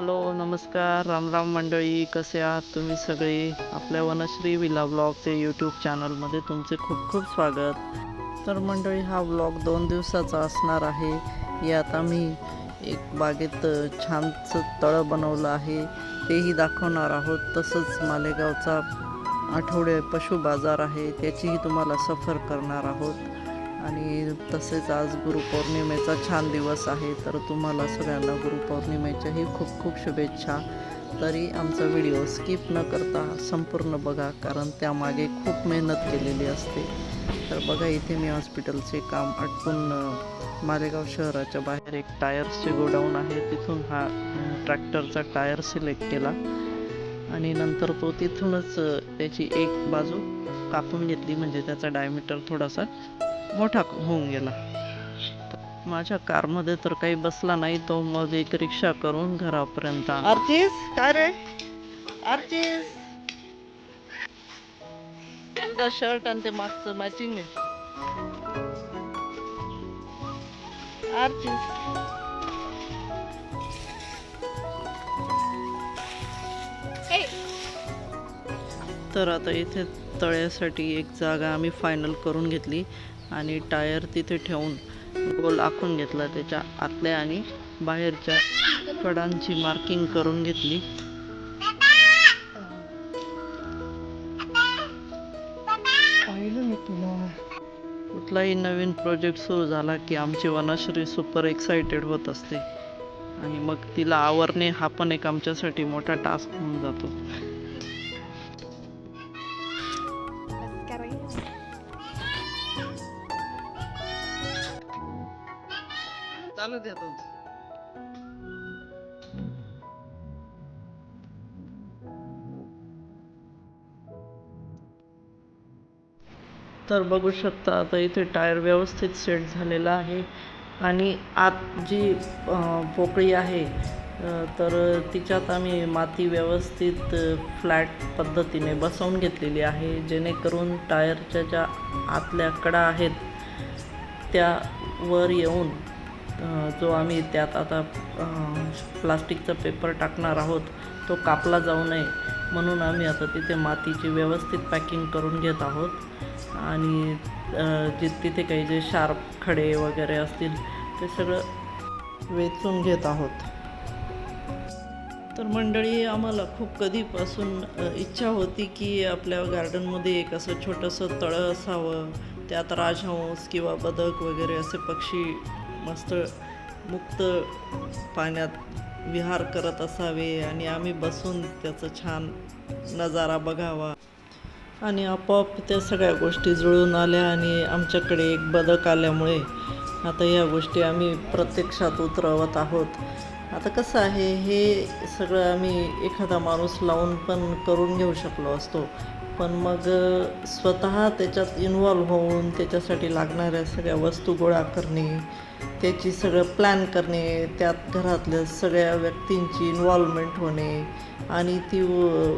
Hello नमस्कार. रामराम मंडळी कसे आहात तुम्ही सगळे? आपल्या वनश्री विला ब्लॉगचे यूट्यूब चॅनलमध्ये तुमचे खूप खूप स्वागत. तर मंडळी हा ब्लॉग दोन दिवसाचा असणार आहे. यात आम्ही एक बागेत छानसं तळं बनवलं आहे. तेही दाखवणार आहोत. तसंच मालेगावचा आठवडे पशु बाजार आहे. त्याचीही तुम्हाला सफर करणार आहोत. आणि तसेच आज गुरुपौर्णिमेचा छान दिवस आहे तर तुम्हाला सगळ्यांना गुरुपौर्णिमेच्याही खूप खूप शुभेच्छा. तरी आमचा व्हिडिओ स्किप न करता संपूर्ण बघा कारण त्यामागे खूप मेहनत केलेली असते. तर बघा इथे मी हॉस्पिटलचे काम आटपून मालेगाव शहराच्या बाहेर एक टायर्सचे गोडाऊन आहे. तिथून हा ट्रॅक्टरचा टायर सिलेक्ट केला आणि नंतर तो तिथूनच त्याची एक बाजू कापून घेतली म्हणजे त्याचा डायमीटर थोडासा. मोठा होऊन गेला. माझ्या कारमध्ये तर काही बसला नाही तो मग एक रिक्षा करून घरापर्यंत काय रे? शर्ट आणि ते मागचं मॅचिंग आहे. तर आता इथे तळ्यासाठी एक जागा आम्ही फायनल करून घेतली. आणि टायर तिथे ठेवून गोल आखून घेतला त्याच्या आतल्या आणि बाहेरच्या कडांची मार्किंग करून घेतली. कुठलाही नवीन प्रोजेक्ट सुरू झाला की आमची वनश्री सुपर एक्साइटेड होत असते. आणि मग तिला आवरणे हा पण एक आमच्यासाठी मोठा टास्क होऊन जातो. चालू द्या तुमचं. तर बघू शकता आता इथे टायर व्यवस्थित सेट झालेला आहे. आणि आत जी पोकळी आहे तर तिच्यात आम्ही माती व्यवस्थित फ्लॅट पद्धतीने बसवून घेतलेली आहे. जेणेकरून टायरच्या ज्या आतल्या कडा आहेत त्या वर येऊन जो आम्ही त्यात आता प्लास्टिकचा पेपर टाकणार आहोत तो कापला जाऊ नये म्हणून आम्ही आता तिथे मातीची व्यवस्थित पॅकिंग करून घेत आहोत. आणि जे तिथे काही जे शार्प खडे वगैरे असतील ते सगळं वेचून घेत आहोत. तर मंडळी आम्हाला खूप कधीपासून इच्छा होती की आपल्या गार्डनमध्ये एक असं छोटंसं तळं असावं त्यात राजहंस किंवा बदक वगैरे असे पक्षी मस्त मुक्त पाण्यात विहार करत असावे आणि आम्ही बसून त्याचं छान नजारा बघावा. आणि आपोआप त्या सगळ्या गोष्टी जुळून आल्या आणि आमच्याकडे एक बदक आल्यामुळे आता या गोष्टी आम्ही प्रत्यक्षात उतरवत आहोत. आता कसं आहे हे सगळं आम्ही एखादा माणूस लावून पण करून घेऊ शकलो असतो. पण मग स्वतः त्याच्यात इन्वॉल्व होऊन त्याच्यासाठी लागणाऱ्या सगळ्या वस्तू गोळा करणे त्याची सगळं प्लॅन करणे त्यात घरातल्या सगळ्या व्यक्तींची इन्व्हॉल्वमेंट होणे आणि ती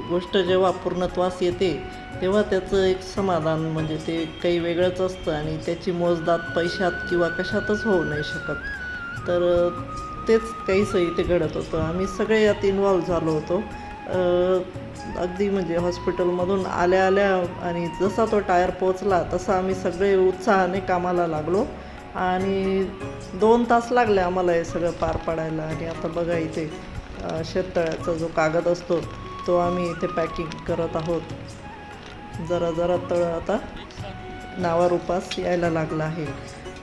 गोष्ट जेव्हा पूर्णत्वास येते तेव्हा त्याचं एक समाधान म्हणजे ते काही वेगळंच असतं आणि त्याची मोजदात पैशात किंवा कशातच होऊ नाही शकत. तर तेच काहीसं इथे घडत होतं. आम्ही सगळे यात इन्वॉल्व झालो होतो. अगदी म्हणजे हॉस्पिटलमधून आल्या आल्या आणि जसा तो टायर पोचला तसा आम्ही सगळे उत्साहाने कामाला लागलो. आणि दोन तास लागले आम्हाला हे सगळं पार पाडायला. आणि आता बघा इथे शेततळ्याचा जो कागद असतो तो आम्ही इथे पॅकिंग करत आहोत. जरा जरा तळं आता नावारूपास यायला लागला आहे.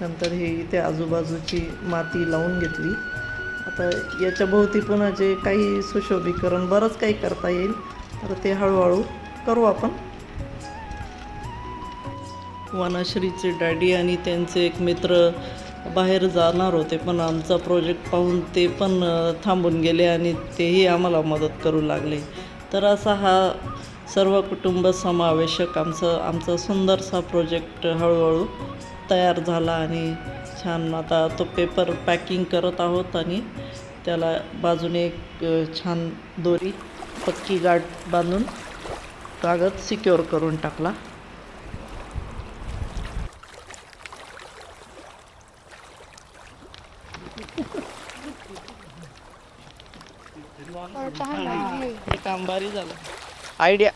नंतर हे इथे आजूबाजूची माती लावून घेतली. आता याच्या भोवती पुन्हा जे काही सुशोभीकरण बरंच काही करता येईल तर ते हळूहळू करू आपण. वनाश्रीचे डॅडी आणि त्यांचे एक मित्र बाहेर जाणार होते पण आमचा प्रोजेक्ट पाहून ते पण थांबून गेले आणि तेही आम्हाला मदत करू लागले. तर असा हा सर्व कुटुंब समावेशक आमचं आमचा सुंदरसा प्रोजेक्ट हळूहळू तयार झाला आणि छान आता तो पेपर पॅकिंग करत आहोत आणि त्याला बाजूने एक छान दोरी पक्की गाठ बांधून कागद सिक्युअर करून टाकला. हे काम भारी झालं. आयडिया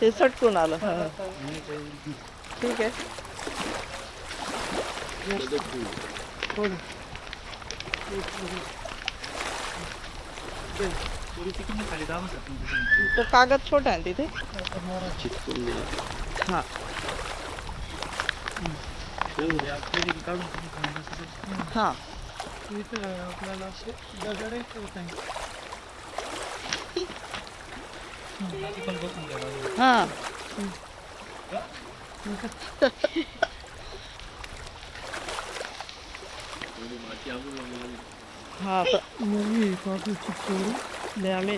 ते सटकून आलं. ठीक आहे. तो कागद छोटा आहे तिथे? हा. हा. आपल्याला असे दगडे ठेवता येईल हा हा तर नवी कॉफी चिपकवून दे आम्ही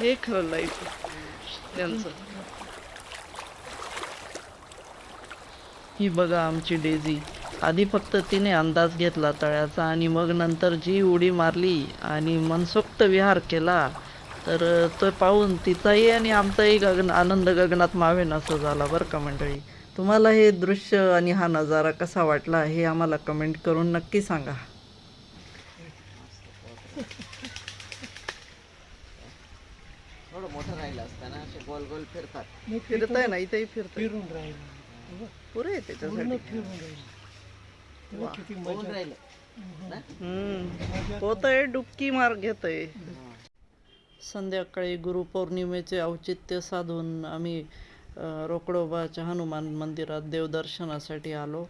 हे खरं लाईफ त्यांचं. ही बघा आमची डेझी. आधी फक्त तिने अंदाज घेतला तळ्याचा आणि मग नंतर जी उडी मारली आणि मनसोक्त विहार केला तर तो पाहून तिचाही आणि आमचाही गगन आनंद गगनात मावेन असं झाला बरं का मंडळी. तुम्हाला हे दृश्य आणि हा नजारा कसा वाटला हे आम्हाला कमेंट करून नक्की सांगा थोडं मोठं राहिलं असतं ना असे गोल गोल फिरतात फिरत आहे ना. इथेही फिरत फिरून राहिलं. पुरे आहे पूर्ण त्याच्यासाठी फिरून राहिलं. तेव्हा किती होऊन मजा. राहिलं. हम्म. पोतय डुबकी मार घेतय. संध्याकाळी गुरुपौर्णिमेचे औचित्य साधून आम्ही अ, रोकडोबाच्या हनुमान मंदिरात देवदर्शनासाठी आलो.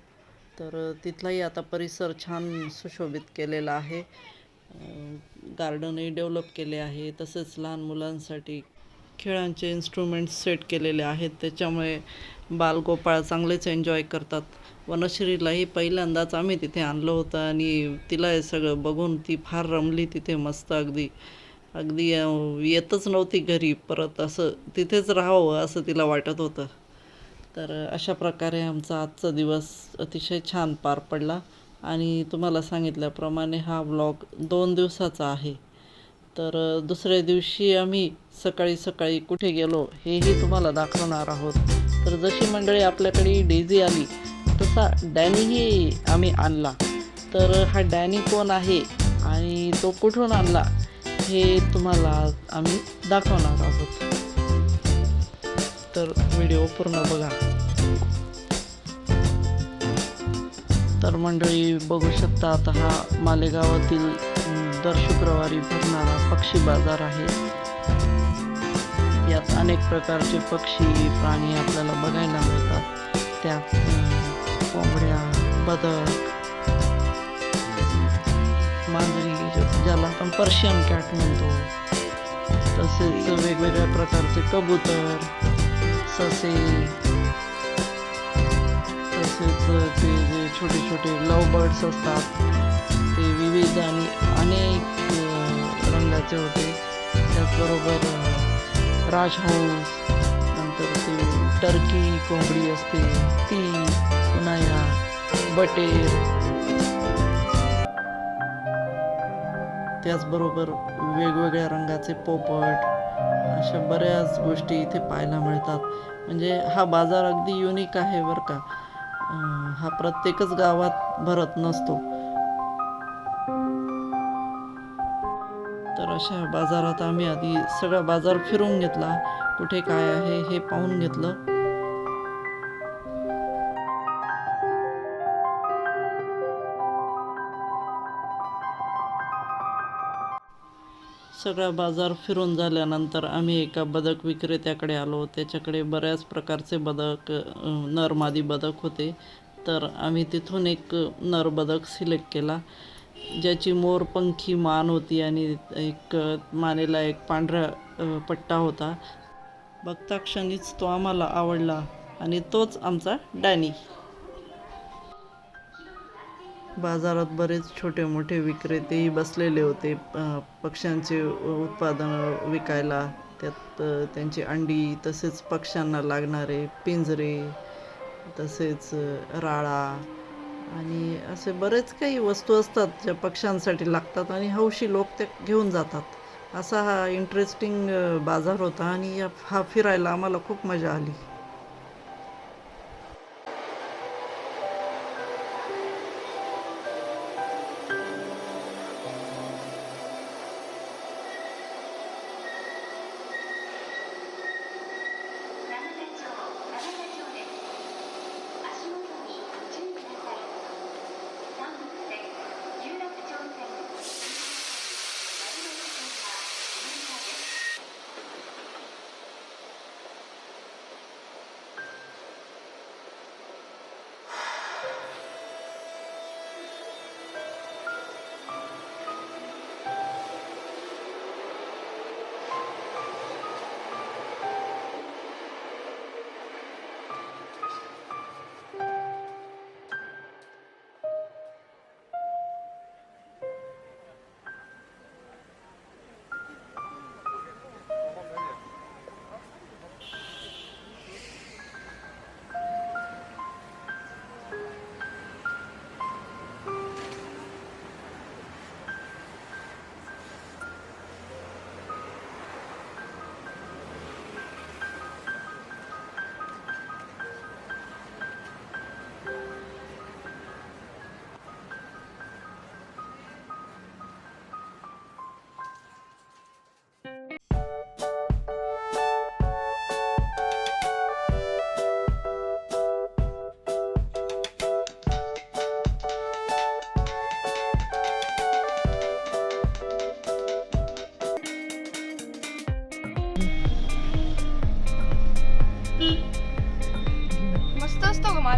तर तिथलाही आता परिसर छान सुशोभित केलेला आहे. गार्डनही डेव्हलप केले आहे. तसेच लहान मुलांसाठी खेळांचे इन्स्ट्रुमेंट्स सेट केलेले आहेत. त्याच्यामुळे बालगोपाळ चांगलेच एन्जॉय करतात. वनश्रीलाही पहिल्यांदाच आम्ही तिथे आणलं होतं आणि तिला हे सगळं बघून ती फार रमली तिथे मस्त अगदी. अगदी येतच नव्हती घरी. परत असं तिथेच राहावं असं तिला वाटत होतं. तर अशा प्रकारे आमचा आजचा दिवस अतिशय छान पार पडला. आणि तुम्हाला सांगितल्याप्रमाणे हा व्लॉग दोन दिवसाचा आहे. तर दुसऱ्या दिवशी आम्ही सकाळी सकाळी कुठे गेलो हेही तुम्हाला दाखवणार आहोत. तर जशी मंडळी आपल्याकडे डेझी आली तसा डॅनीही आम्ही आणला. तर हा डॅनी कोण आहे आणि तो कुठून आणला हे तुम्हाला आम्ही दाखवणार आहोत. तर व्हिडिओ पूर्ण बघा. तर मंडळी बघू शकता आता हा मालेगावातील दर शुक्रवारी भरणारा पक्षी बाजार आहे. यात अनेक प्रकारचे पक्षी प्राणी आपल्याला बघायला मिळतात. त्यात कोंबड्या बदक मांजरी ज्याला आपण पर्शियन कॅट म्हणतो. तसेच वेगवेगळ्या प्रकारचे कबूतर ससे तसेच ते जे छोटे छोटे लव बर्ड्स असतात. ते विविध आणि अनेक रंगाचे होते. त्याचबरोबर राजहंस नंतर ते टर्की कोंबडी असते ती पुन्हा या बटेर. त्याचबरोबर वेगवेगळ्या रंगाचे पोपट अशा बऱ्याच गोष्टी इथे पाहायला मिळतात. म्हणजे हा बाजार अगदी युनिक आहे बरं का. हा प्रत्येकच गावात भरत नसतो. तर अशा बाजारात आम्ही आधी सगळा बाजार फिरून घेतला. कुठे काय आहे हे पाहून घेतलं. सगळा बाजार फिरून झाल्यानंतर आम्ही एका बदक विक्रेत्याकडे आलो. त्याच्याकडे बऱ्याच प्रकारचे बदक नरमादी बदक होते. तर आम्ही तिथून एक नर बदक सिलेक्ट केला ज्याची मोरपंखी मान होती आणि एक मानेला एक पांढरा पट्टा होता. बघता क्षणीच तो आम्हाला आवडला आणि तोच आमचा डॅनी. बाजारात बरेच छोटे मोठे विक्रेतेही बसलेले होते. पक्ष्यांचे उत्पादन विकायला. त्यात त्यांची अंडी तसेच पक्ष्यांना लागणारे पिंजरे तसेच राळा आणि असे बरेच काही वस्तू असतात ज्या पक्ष्यांसाठी लागतात आणि हौशी लोक ते घेऊन जातात. असा हा इंटरेस्टिंग बाजार होता आणि या हा फिरायला आम्हाला खूप मजा आली.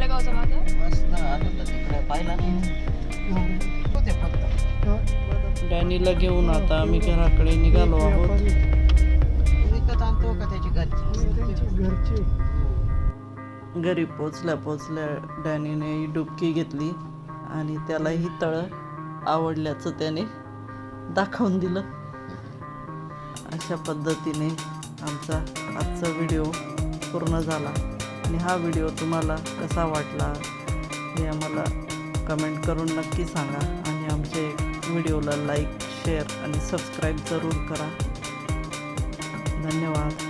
का होते डॅनीला घेऊन आता आम्ही घराकडे निघालो आहोत. घरी पोचल्या पोचल्या डॅनीने डुबकी घेतली आणि त्यालाही तळं आवडल्याचं त्याने दाखवून दिलं. अशा पद्धतीने आमचा आजचा व्हिडिओ पूर्ण झाला. आणि हा व्हिडिओ तुम्हाला कसा वाटला हे आम्हाला कमेंट करून नक्की सांगा. आणि आमचे व्हिडिओला लाईक शेअर आणि सबस्क्राईब जरूर करा. धन्यवाद.